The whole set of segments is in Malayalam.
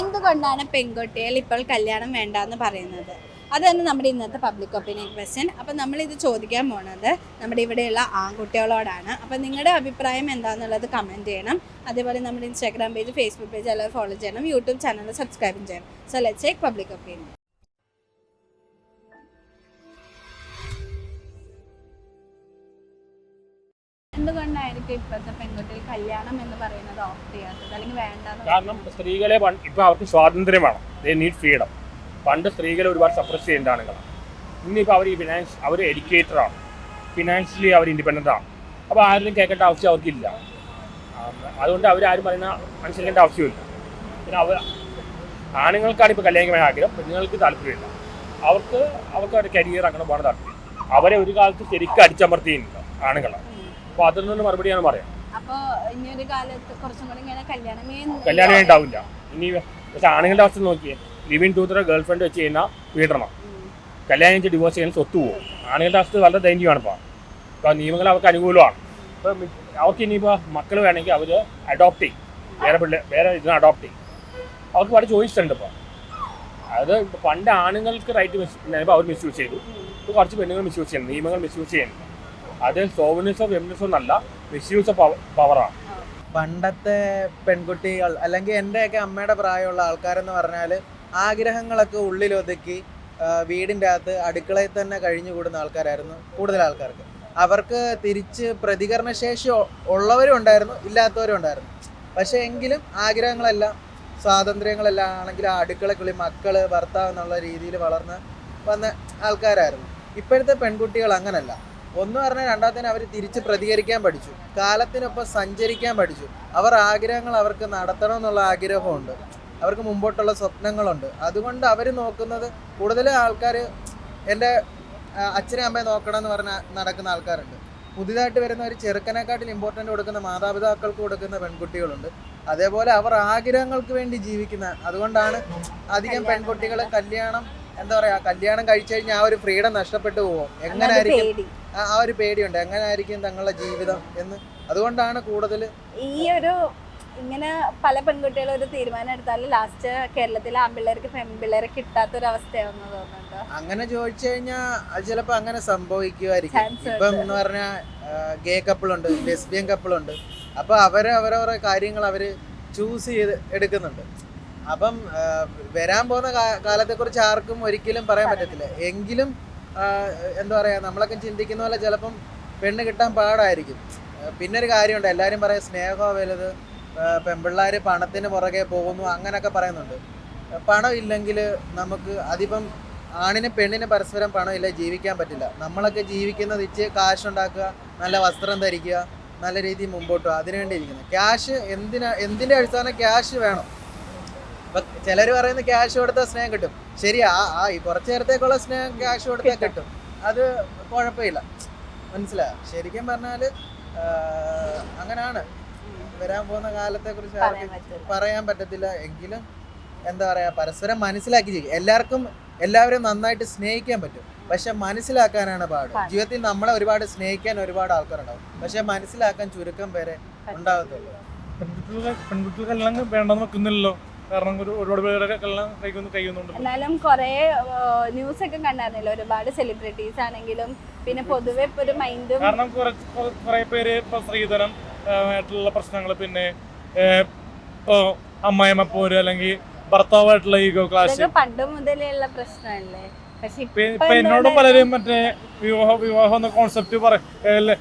എന്തുകൊണ്ടാണ് പെൺകുട്ടികൾ ഇപ്പോൾ കല്യാണം വേണ്ട എന്ന് പറയുന്നത് അതാണ് നമ്മുടെ ഇന്നത്തെ പബ്ലിക് ഒപ്പീനിയൻ ക്വസ്റ്റ്യൻ അപ്പം നമ്മളിത് ചോദിക്കാൻ പോണത് നമ്മുടെ ഇവിടെയുള്ള ആൺകുട്ടികളോടാണ്. അപ്പം നിങ്ങളുടെ അഭിപ്രായം എന്താണെന്നുള്ളത് കമന്റ് ചെയ്യണം. അതേപോലെ നമ്മുടെ ഇൻസ്റ്റാഗ്രാം പേജ് ഫേസ്ബുക്ക് പേജ് എല്ലാവരും ഫോളോ ചെയ്യണം. യൂട്യൂബ് ചാനൽ സബ്സ്ക്രൈബ് ചെയ്യണം. So let check public opinion എന്തുകൊണ്ടായിരിക്കും ഇപ്പോഴത്തെ പെൺകുട്ടികൾ കല്യാണം എന്ന് പറയുന്നത് ഓപ്റ്റ് ചെയ്യാത്തത് അല്ലെങ്കിൽ കാരണം സ്ത്രീകളെ ഇപ്പൊ അവർക്ക് സ്വാതന്ത്ര്യം വേണം. ദേ നീഡ് ഫ്രീഡം പണ്ട് സ്ത്രീകളെ ഒരുപാട് സപ്രസ് ചെയ്യേണ്ട ആളുകളാണ്. ഇന്നിപ്പോൾ അവർ ഈ ഫിനാൻസ് അവർ എഡ്യൂക്കേറ്ററാണ് ഫിനാൻഷ്യലി അവർ ഇൻഡിപെൻഡന്റ് ആണ്. അപ്പോൾ ആരും കേൾക്കേണ്ട ആവശ്യം അവർക്കില്ല. അതുകൊണ്ട് ആരും പറയുന്ന മനസ്സിലാക്കേണ്ട ആവശ്യമില്ല. പിന്നെ അവർ ആണുങ്ങൾക്കാണ് ഇപ്പോൾ കല്യാണം ആഗ്രഹം. പെണ്ണുങ്ങൾക്ക് താല്പര്യമില്ല. അവർക്ക് അവർക്ക് അവരുടെ കരിയർ അങ്ങനെ പോകാൻ താല്പര്യം. അവരെ ഒരു കാലത്ത് ശരിക്കും അടിച്ചമർത്തിയില്ല ആണുങ്ങളാണ് അപ്പോൾ അതിൽ നിന്ന് മറുപടിയാണ് പറയാം. അപ്പോൾ ഇനി ഒരു കാലത്ത് കുറച്ചും കൂടി ഇങ്ങനെ കല്യാണമേ കല്യാണം ഉണ്ടാവില്ല. ഇനി പക്ഷെ ആണുങ്ങളുടെ അവസ്ഥ നോക്കിയേ ലിവിൻ ടൂത്തറ ഗേൾ ഫ്രണ്ട് വെച്ച് കഴിഞ്ഞാൽ വീടണം കല്യാണം കഴിച്ച് ഡിവോഴ്സ് ചെയ്യാൻ സ്വത്ത് പോകും ആണുങ്ങളുടെ അവസ്ഥ വളരെ ദയനീയമാണ് ഇപ്പോൾ ഇപ്പോൾ നിയമങ്ങൾ അവർക്ക് അനുകൂലമാണ്. ഇപ്പോൾ അവർക്ക് ഇനിയിപ്പോൾ മക്കൾ വേണമെങ്കിൽ അവർ അഡോപ്റ്റ് ചെയ്യും. വേറെ പിള്ളേർ വേറെ ഇതിന് അഡോപ്റ്റ് ചെയ്യും. അവർക്ക് വളരെ ചോയ്സ് ഉണ്ട് ഇപ്പോൾ അത് പണ്ട് ആണുങ്ങൾക്ക് റൈറ്റ് മിസ് അവർ മിസ്യൂസ് ചെയ്തു ഇപ്പോൾ കുറച്ച് പെണ്ണുങ്ങൾ മിസ്യൂസ് ചെയ്യുന്നു. നിയമങ്ങൾ മിസ്യൂസ് ചെയ്യുന്നു. അത് സോവനിസോ ഫെമിനിസോ എന്നല്ല മിസ്യൂസ് പവറാണ്. പണ്ടത്തെ പെൺകുട്ടികൾ അല്ലെങ്കിൽ എന്റെയൊക്കെ അമ്മയുടെ പ്രായമുള്ള ആൾക്കാരെന്ന് പറഞ്ഞാൽ ആഗ്രഹങ്ങളൊക്കെ ഉള്ളിലൊതുക്കി വീടിന്റെ അകത്ത് അടുക്കളയിൽ തന്നെ കഴിഞ്ഞു കൂടുന്ന ആൾക്കാരായിരുന്നു കൂടുതൽ ആൾക്കാർക്ക്. അവർക്ക് തിരിച്ച് പ്രതികരണശേഷി ഉള്ളവരും ഉണ്ടായിരുന്നു ഇല്ലാത്തവരും ഉണ്ടായിരുന്നു. പക്ഷേ എങ്കിലും ആഗ്രഹങ്ങളെല്ലാം സ്വാതന്ത്ര്യങ്ങളെല്ലാം ആണെങ്കിൽ ആ അടുക്കളക്കുള്ളിൽ മക്കൾ ഭർത്താവ് എന്നുള്ള രീതിയിൽ വളർന്ന് വന്ന ആൾക്കാരായിരുന്നു. ഇപ്പോഴത്തെ പെൺകുട്ടികൾ അങ്ങനല്ല. ഒന്ന് പറഞ്ഞാൽ രണ്ടാമത്തേന് അവർ തിരിച്ച് പ്രതികരിക്കാൻ പഠിച്ചു. കാലത്തിനൊപ്പം സഞ്ചരിക്കാൻ പഠിച്ചു. അവർ ആഗ്രഹങ്ങൾ അവർക്ക് നടത്തണം എന്നുള്ള ആഗ്രഹമുണ്ട്. അവർക്ക് മുമ്പോട്ടുള്ള സ്വപ്നങ്ങളുണ്ട്. അതുകൊണ്ട് അവർ നോക്കുന്നത് കൂടുതൽ ആൾക്കാർ എന്റെ അച്ഛനെ അമ്മയെ നോക്കണം എന്ന് പറഞ്ഞ നടക്കുന്ന ആൾക്കാരുണ്ട്. പുതിയതായിട്ട് വരുന്ന ഒരു ചെറുക്കനെക്കാട്ടിൽ ഇമ്പോർട്ടന്റ് കൊടുക്കുന്ന മാതാപിതാക്കൾക്ക് കൊടുക്കുന്ന പെൺകുട്ടികളുണ്ട്. അതേപോലെ അവർ ആഗ്രഹങ്ങൾക്ക് വേണ്ടി ജീവിക്കുന്ന അതുകൊണ്ടാണ് അധികം പെൺകുട്ടികൾ കല്യാണം എന്താ പറയാ കല്യാണം കഴിച്ചു കഴിഞ്ഞാൽ ആ ഒരു ഫ്രീഡം നഷ്ടപ്പെട്ടു പോകും എങ്ങനെ ആയിരിക്കും പേടി. ആ ഒരു പേടിയുണ്ട്. എങ്ങനെ ആയിരിക്കും തങ്ങളുടെ ജീവിതം എന്ന്? അതുകൊണ്ടാണ് കൂടുതൽ ഈ ഒരു ഇങ്ങനെ പല പെൺകുട്ടികളും ഒരു തീരുമാനം എടുത്താൽ ലാസ്റ്റ് കേരളത്തിലെ ആൺപിള്ളേർക്ക് പെൺപിള്ളേരെ കിട്ടാത്തൊരു അവസ്ഥയാണെന്ന് തോന്നുന്നുണ്ടോ? അങ്ങനെ ചോദിച്ചു കഴിഞ്ഞാൽ അത് ചിലപ്പോൾ അങ്ങനെ സംഭവിക്കുമായിരിക്കും ഇപ്പം എന്ന് പറഞ്ഞാൽ ഗേ കപ്പിളുണ്ട് ലെസ്ബിയൻ കപ്പിളുണ്ട് അപ്പോൾ അവർ അവരവരുടെ കാര്യങ്ങൾ അവർ ചൂസ് ചെയ്ത് എടുക്കുന്നുണ്ട്. അപ്പം വരാൻ പോകുന്ന കാലത്തെ കാലത്തെക്കുറിച്ച് ആർക്കും ഒരിക്കലും പറയാൻ പറ്റത്തില്ല. എങ്കിലും എന്താ പറയുക നമ്മളൊക്കെ ചിന്തിക്കുന്ന പോലെ ചിലപ്പം പെണ്ണ് കിട്ടാൻ പാടായിരിക്കും. പിന്നെ ഒരു കാര്യമുണ്ട് എല്ലാവരും പറയും സ്നേഹമോ വലുത് പെൺപിള്ളേർ പണത്തിന് പുറകെ പോകുന്നു അങ്ങനെയൊക്കെ പറയുന്നുണ്ട്. പണം ഇല്ലെങ്കിൽ നമുക്ക് അതിപ്പം ആണിന് പെണ്ണിന് പരസ്പരം പണം ഇല്ല ജീവിക്കാൻ പറ്റില്ല. നമ്മളൊക്കെ ജീവിക്കുന്നത് ഇച്ച് കാശ് ഉണ്ടാക്കുക നല്ല വസ്ത്രം ധരിക്കുക നല്ല രീതിയിൽ മുമ്പോട്ട് അതിനുവേണ്ടി ഇരിക്കുന്നത് ക്യാഷ് എന്തിനാ എന്തിന്റെ അടിസ്ഥാനം ക്യാഷ് വേണം? ഇപ്പം ചിലർ പറയുന്ന ക്യാഷ് കൊടുത്താൽ സ്നേഹം കിട്ടും. ശരി ആ ആ ഈ കുറച്ചു നേരത്തേക്കുള്ള സ്നേഹം ക്യാഷ് കൊടുത്താൽ കിട്ടും. അത് കുഴപ്പമില്ല. മനസ്സിലായോ? ശരിക്കും പറഞ്ഞാൽ അങ്ങനെയാണ് വരാൻ പോകുന്ന കാലത്തെക്കുറിച്ച് കുറിച്ച് ആർക്കും പറയാൻ പറ്റത്തില്ല. എങ്കിലും എന്താ പറയാ പരസ്പരം മനസ്സിലാക്കി ജീവിക്കും എല്ലാവർക്കും എല്ലാവരും നന്നായിട്ട് സ്നേഹിക്കാൻ പറ്റും. പക്ഷെ മനസ്സിലാക്കാനാണ് പാട്. ജീവിതത്തിൽ നമ്മളെ ഒരുപാട് സ്നേഹിക്കാൻ ഒരുപാട് ആൾക്കാരുണ്ടാവും. പക്ഷെ മനസ്സിലാക്കാൻ ചുരുക്കം പേരെ ഉണ്ടാകത്തുള്ളൂ. പെൺകുട്ടികൾ പെൺകുട്ടികൾ കല്യാണം വേണ്ടെന്ന് വെക്കുന്നില്ലല്ലോ. കാരണം ഒരുപാട് പേരുടെ എന്നാലും കുറെ ന്യൂസ് ഒക്കെ കണ്ടായിരുന്നല്ലോ ഒരുപാട് സെലിബ്രിറ്റീസ് ആണെങ്കിലും പിന്നെ പൊതുവെ ഒരു മൈൻഡും കാരണം കുറെ പേര് ഇപ്പൊ സ്ത്രീധനം ആയിട്ടുള്ള പ്രശ്നങ്ങൾ പിന്നെ ഇപ്പോ അമ്മായിമ്മ പോര് അല്ലെങ്കിൽ ഭർത്താവായിട്ടുള്ള ഈഗോ ക്ലാസ് പണ്ട് മുതലേ ഉള്ള പ്രശ്നമല്ലേ? പക്ഷെ ഇപ്പൊ ഇപ്പൊ പലരും മറ്റേ വിവാഹ വിവാഹം എന്ന കോൺസെപ്റ്റ് പറയാത്ത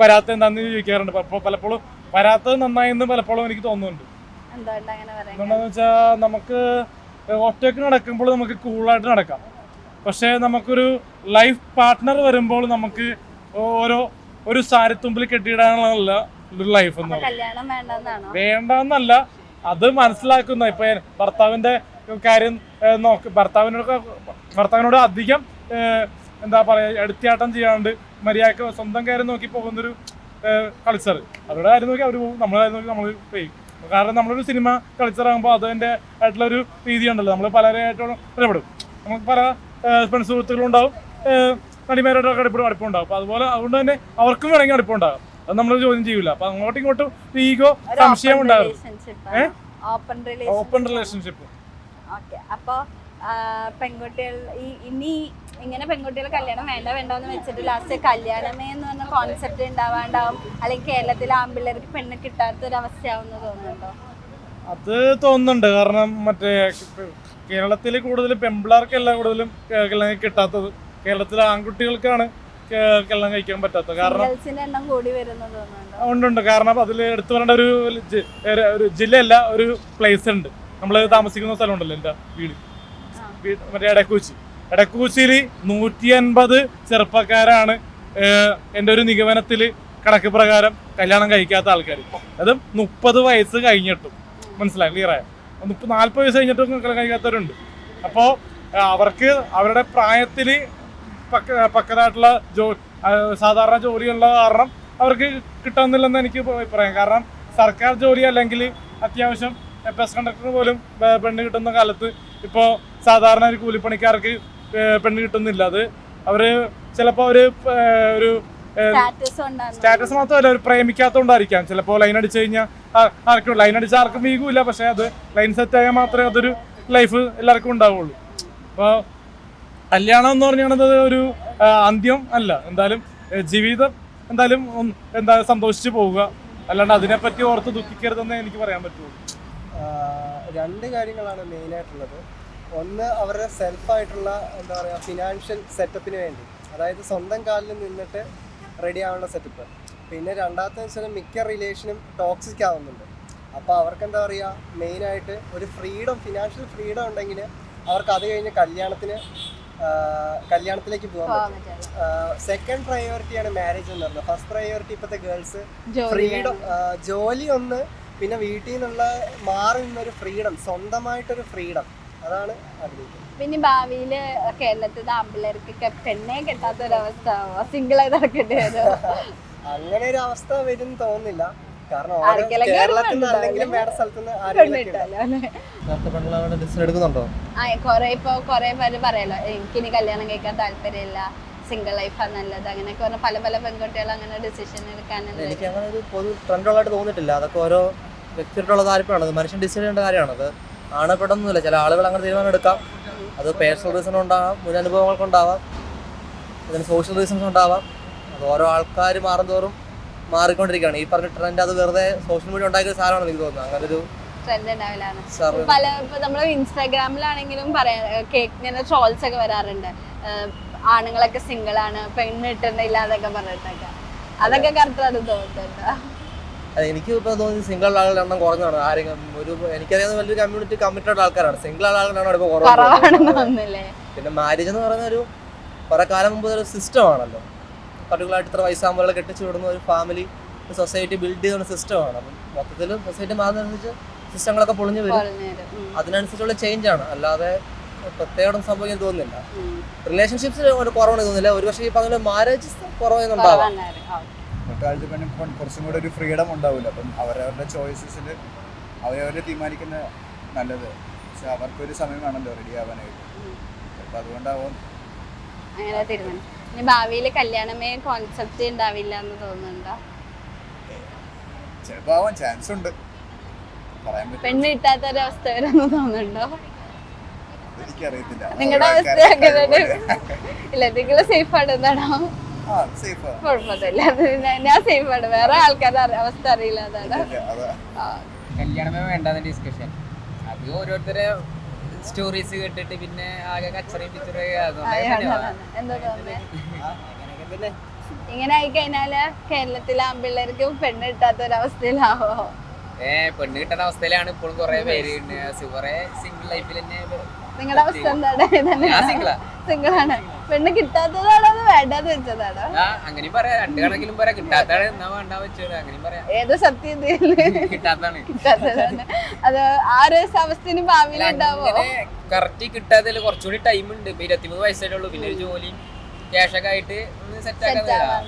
വരാത്ത എന്താന്ന് ചോദിക്കാറുണ്ട്. പലപ്പോഴും വരാത്തത് നന്നായി എന്ന് പലപ്പോഴും എനിക്ക് തോന്നുന്നുണ്ട്. എന്താണെന്ന് വെച്ചാൽ നമുക്ക് ഒറ്റയ്ക്ക് നടക്കുമ്പോൾ നമുക്ക് കൂളായിട്ട് നടക്കാം. പക്ഷേ നമുക്കൊരു ലൈഫ് പാർട്ട്ണർ വരുമ്പോൾ നമുക്ക് ഓരോ ഒരു സാരിത്തുമ്പിൽ കെട്ടിയിടാനുള്ള ഒരു ലൈഫ് എന്ന് വേണ്ടെന്നല്ല അത് മനസ്സിലാക്കുന്ന ഇപ്പൊ ഭർത്താവിന്റെ കാര്യം നോക്ക് ഭർത്താവിനോട് ഭർത്താവിനോട് അധികം എന്താ പറയാ എടുത്തിയാട്ടം ചെയ്യാണ്ട് മര്യാദയ്ക്ക് സ്വന്തം കാര്യം നോക്കി പോകുന്നൊരു കൾച്ചർ അവരുടെ കാര്യം നോക്കി അവർ പോകും നമ്മളെ കാര്യം നോക്കി നമ്മൾ ചെയ്യും. കാരണം നമ്മളൊരു സിനിമ കളിച്ചിറങ്ങുമ്പോൾ അതിന്റെ ആയിട്ടുള്ള ഒരു രീതി ഉണ്ടല്ലോ നമ്മൾ പലരായിട്ടും ഇടപെടും. നമുക്ക് പല സുഹൃത്തുക്കളുണ്ടാവും നടിമാരായിട്ടൊക്കെ അടുപ്പം ഉണ്ടാവും. അപ്പോൾ അതുപോലെ അതുകൊണ്ട് തന്നെ അവർക്കും വേണമെങ്കിൽ അടുപ്പമുണ്ടാകും അത് നമ്മൾ ചോദ്യം ചെയ്യൂല. അപ്പൊ അങ്ങോട്ടും ഇങ്ങോട്ടും ഈഗോ സംശയം ഉണ്ടാകും. Open relationship okay. അപ്പോൾ പെൺകുട്ടികൾ ഈ ഇനി ഇങ്ങനെ പെൺകുട്ടികൾ കല്യാണം വേണ്ട വേണ്ട എന്ന് വെച്ചിട്ട് ലാസ്റ്റ് കല്യാണമേ എന്ന് പറഞ്ഞ കോൺസെപ്റ്റ് ഉണ്ടാവാണ്ടാവും അല്ലെങ്കിൽ കേരളത്തിലെ ആമ്പിള്ളേർക്ക് പെണ്ണ് കിട്ടാത്ത ഒരു അവസ്ഥയാവുമെന്ന് തോന്നുന്നുണ്ടോ? അത് തോന്നുന്നുണ്ട്. കാരണം മറ്റേ കേരളത്തിൽ കൂടുതൽ പെമ്പിളാർക്കല്ല കൂടുതലും കല്യാണം കിട്ടാത്തത്. കേരളത്തിലെ ആൺകുട്ടികൾക്കാണ് കല്യാണം കഴിക്കാൻ പറ്റാത്തത്. കാരണം ഉണ്ടുണ്ട് കാരണം അതിൽ എടുത്തു പറയേണ്ട ഒരു ഒരു- ജില്ലയല്ല ഒരു പ്ലേസ് ഉണ്ട്. നമ്മൾ താമസിക്കുന്ന സ്ഥലമുണ്ടല്ലോ എന്റെ വീട്. മറ്റേ എടക്കൂച്ചി. എടക്കൂച്ചിയിൽ നൂറ്റി അൻപത് ചെറുപ്പക്കാരാണ് എന്റെ ഒരു നിഗമനത്തിൽ കണക്ക് പ്രകാരം കല്യാണം കഴിക്കാത്ത ആൾക്കാർ അത് മുപ്പത് വയസ്സ് കഴിഞ്ഞിട്ടും. മനസ്സിലായി? ക്ലിയറായ മുപ്പത് നാൽപ്പത് വയസ്സ് കഴിഞ്ഞിട്ടും കല്യാണം കഴിക്കാത്തവരുണ്ട്. അപ്പോൾ അവർക്ക് അവരുടെ പ്രായത്തിൽ പക്ക പക്കതായിട്ടുള്ള ജോ സാധാരണ ജോലിയുള്ള കാരണം അവർക്ക് കിട്ടുന്നില്ലെന്ന് എനിക്ക് പറയാം കാരണം സർക്കാർ ജോലി അല്ലെങ്കിൽ അത്യാവശ്യം ബസ് കണ്ടക്ടർ പോലും പെണ്ണ് കിട്ടുന്ന കാലത്ത് ഇപ്പോൾ സാധാരണ ഒരു കൂലിപ്പണിക്കാർക്ക് പെണ്ണ് കിട്ടുന്നില്ല. അത് അവർ ചിലപ്പോ അവർ ഒരു സ്റ്റാറ്റസ് മാത്രമല്ല ഒരു പ്രേമിക്കാത്തോണ്ടായിരിക്കാം. ചിലപ്പോ ലൈൻ അടിച്ചു കഴിഞ്ഞാൽ ആർക്കും ലൈൻ അടിച്ച ആർക്കും വീകൂല പക്ഷെ അത് ലൈൻ സെറ്റ് ആയാൽ മാത്രമേ അതൊരു ലൈഫ് എല്ലാവർക്കും ഉണ്ടാവുള്ളൂ. അപ്പോൾ കല്യാണം എന്ന് പറഞ്ഞാൽ ഒരു അന്ത്യം അല്ല. എന്തായാലും ജീവിതം എന്തായാലും എന്താ സന്തോഷിച്ചു പോവുക. അല്ലാണ്ട് അതിനെപ്പറ്റി ഓർത്ത് ദുഃഖിക്കരുതെന്നേ എനിക്ക് പറയാൻ പറ്റുള്ളൂ. രണ്ട് കാര്യങ്ങളാണ് മെയിനായിട്ടുള്ളത് ഒന്ന് അവരുടെ സെൽഫായിട്ടുള്ള എന്താ പറയുക ഫിനാൻഷ്യൽ സെറ്റപ്പിന് വേണ്ടി. അതായത് സ്വന്തം കാലിൽ നിന്നിട്ട് റെഡി ആവേണ്ട സെറ്റപ്പ് പിന്നെ രണ്ടാമത്തെ വെച്ചാൽ മിക്ക റിലേഷനും ടോക്സിക് ആവുന്നുണ്ട്. അപ്പോൾ അവർക്ക് എന്താ പറയുക മെയിനായിട്ട് ഒരു ഫ്രീഡം ഫിനാൻഷ്യൽ ഫ്രീഡം ഉണ്ടെങ്കിൽ അവർക്ക് അത് കഴിഞ്ഞ് കല്യാണത്തിന് കല്യാണത്തിലേക്ക് പോകാൻ പറ്റും. സെക്കൻഡ് പ്രയോറിറ്റിയാണ് മാരേജ് എന്ന് പറയുന്നത്. ഫസ്റ്റ് പ്രയോറിറ്റി ഇപ്പോഴത്തെ ഗേൾസ് ഫ്രീഡം ജോലി ഒന്ന് പിന്നെ വീട്ടിൽ നിന്നുള്ള മാറി നിന്നൊരു ഫ്രീഡം സ്വന്തമായിട്ടൊരു ഫ്രീഡം അതാണ് പിന്നെ ഭാവിയിൽ കേരളത്തിലെ ആമ്പിള്ളേർക്കൊക്കെ പെണ്ണെ കിട്ടാത്ത ഒരു അവസ്ഥ സിംഗിൾ ആയി നടക്കേണ്ടി വരും. അങ്ങനെ ഒരു അവസ്ഥ വരും തോന്നുന്നില്ല. കാരണം കേരളത്തിൽ വേറെ സ്ഥലത്ത് നിന്ന് ഡിസിഷൻ എടുക്കുന്നുണ്ടോ? ആ കൊറേ ഇപ്പൊ കൊറേ പേര് പറയല്ലോ എനിക്കിനി കല്യാണം കഴിക്കാൻ താല്പര്യമില്ല. സിംഗിൾ ലൈഫാണ് നല്ലത്. അങ്ങനെയൊക്കെ പറഞ്ഞ പല പല പെൺകുട്ടികൾ അങ്ങനെ ഡിസിഷൻ എടുക്കാനും എനിക്ക് അങ്ങനെ ഒരു പൊതു ട്രെൻഡുള്ളതായിട്ട് തോന്നിയിട്ടില്ല. അതൊക്കെ ഓരോ താല്പര്യമാണ്. മനുഷ്യൻ ഡിസൈഡ് ചെയ്യേണ്ട കാര്യമാണ്. അത് ആണപ്പെട്ടൊന്നുമില്ല ചില ആളുകൾ അങ്ങനെ തീരുമാനം എടുക്കാം. അത് പേഴ്സണൽ റീസൺ ഉണ്ടാവാം മുൻ അനുഭവങ്ങൾക്കുണ്ടാവാം അതിന് സോഷ്യൽ റീസൺസ് ഉണ്ടാവാം അത് ഓരോ ആൾക്കാർ മാറുന്തോറും മാറിക്കൊണ്ടിരിക്കുകയാണ്. ഈ പറഞ്ഞ ട്രെൻഡ് അത് വെറുതെ സോഷ്യൽ മീഡിയ ഉണ്ടാക്കിയ ഒരു സാധനമാണ് എനിക്ക് തോന്നുന്നത് അങ്ങനെ ഒരു ട്രെൻഡ് ഉണ്ടാവില്ലാണ് പല ഇപ്പൊ നമ്മൾ ഇൻസ്റ്റാഗ്രാമിലാണെങ്കിലും പറയാ ഇങ്ങനെ ട്രോൾസ് ഒക്കെ വരാറുണ്ട്. ആണുങ്ങളൊക്കെ സിംഗിൾ ആണ് പെണ്ണ് അതൊക്കെ പറഞ്ഞിട്ടൊക്കെ. അതൊക്കെ കറക്റ്റ് അത് അത് എനിക്ക് ഇപ്പോൾ തോന്നി സിംഗിൾ ആളുകളുടെ എണ്ണം കുറഞ്ഞാണ് ആരെങ്കിലും ഒരു എനിക്കറിയാവുന്ന വലിയൊരു കമ്മ്യൂണിറ്റി കമ്മിറ്റഡ് ആൾക്കാരാണ്. സിംഗിൾ ആളുകളാണ് ഇപ്പോൾ കുറവ് പിന്നെ മാരേജ് എന്ന് പറയുന്ന ഒരു കുറെ കാലം മുമ്പ് ഒരു സിസ്റ്റം ആണല്ലോ. പർട്ടിക്കുലർ ആയിട്ട് ഇത്ര വയസ്സാകുമ്പോൾ കെട്ടിച്ചു വിടുന്ന ഒരു ഫാമിലി ഒരു സൊസൈറ്റി ബിൽഡ് ചെയ്യുന്ന സിസ്റ്റമാണ് അപ്പം മൊത്തത്തിൽ സൊസൈറ്റി മാറുന്നതനുസരിച്ച് സിസ്റ്റങ്ങളൊക്കെ പൊളിഞ്ഞു വരും. അതിനനുസരിച്ചുള്ള ചേഞ്ച് ആണ്. അല്ലാതെ പ്രത്യേകം സംഭവിക്കാൻ തോന്നുന്നില്ല. റിലേഷൻഷിപ്സ് റിലേഷൻഷിപ്സിൽ ഒരു കുറവാണ് തോന്നുന്നില്ല. ഒരു പക്ഷേ ഈ പറഞ്ഞ മാരേജ് കുറവാണ്. കാലത്ത് പിന്നെ ഇപ്പം കുറച്ചും കൂടെ ഒരു ഫ്രീഡം ഉണ്ടാവില്ല അപ്പം അവരവരുടെ ചോയ്സസിൽ അവരവരെ തീരുമാനിക്കുന്ന നല്ലത്. പക്ഷെ അവർക്കൊരു സമയം വേണമല്ലോ റെഡി ആവാനായിട്ട്. അപ്പം അതുകൊണ്ടാവും അങ്ങനെ തീരുമാനം. ഇനി ഭാവിയിൽ കല്യാണമേ കോൺസെപ്റ്റ് ഉണ്ടാവില്ല എന്ന് തോന്നുന്നുണ്ടോ? ആവാൻ ചാൻസ് ഉണ്ട്. പറയാൻ പറ്റും. പെണ്ണ് കിട്ടാത്ത ഒരു അവസ്ഥ വരുമെന്ന് തോന്നുന്നുണ്ടോ എനിക്കറിയത്തില്ല നിങ്ങളുടെ അവസ്ഥ അങ്ങനെ ഇല്ല നിങ്ങൾ സേഫ് ആണ് എന്താണോ അത് ഞാൻ- ഞാൻ സേഫ് ആണ്. വേറെ ആൾക്കാരുടെ അറി- അവസ്ഥ അറിയില്ല അതാണ്. ആ. കല്യാണമേ വേണ്ടാന്ന് ഡിസ്കഷൻ അത് ഓരോരുത്തരെ സ്റ്റോറീസ് കേട്ടിട്ട് പിന്നെ ആകെ കച്ചറയും പിച്ചറയും അതാണ്, അതാണ്. എന്താ തോന്നുന്നത് ഇങ്ങനെ ആയി കഴിഞ്ഞാൽ കേരളത്തിലെ ആൺപിള്ളേർക്ക് പെണ്ണ് കിട്ടാത്ത ഒരു അവസ്ഥയിലാവോ? ഏ പെണ്ണ് കിട്ടുന്ന അവസ്ഥയിലാണ് ഇപ്പോഴും കുറെ പേര് കുറെ സിംഗിൾ ലൈഫിൽ തന്നെ നിങ്ങളുടെ അവസ്ഥ എന്താണ്? സിംഗിളാണ് പെണ്ണ് കിട്ടാത്തതാണോ അത് വേണ്ടാന്ന് വെച്ചതാണോ? ആ അങ്ങനെയും പറയാം. രണ്ട് കണക്കിലും പറയാം. കിട്ടാത്താണ് എന്നാ വേണ്ട വെച്ചത്. അങ്ങനെയും പറയാം. ഏതോ സത്യതയിൽ കിട്ടാത്താണ് കിട്ടാത്തതാണ്. അത് ആ ഒരു അവസ്ഥന് ഭാവിയിൽ ഉണ്ടാവോ? അങ്ങനെ കറക്റ്റ് കിട്ടാത്തതിൽ കുറച്ചുകൂടി ടൈം ഉണ്ട്. ഇപ്പൊ ഇരുപത്തിമൂന്ന് വയസ്സായിട്ടുള്ളൂ പിന്നെ ഒരു ജോലി ക്യാഷൊക്കെ ആയിട്ട് സെറ്റ് ആക്കാൻ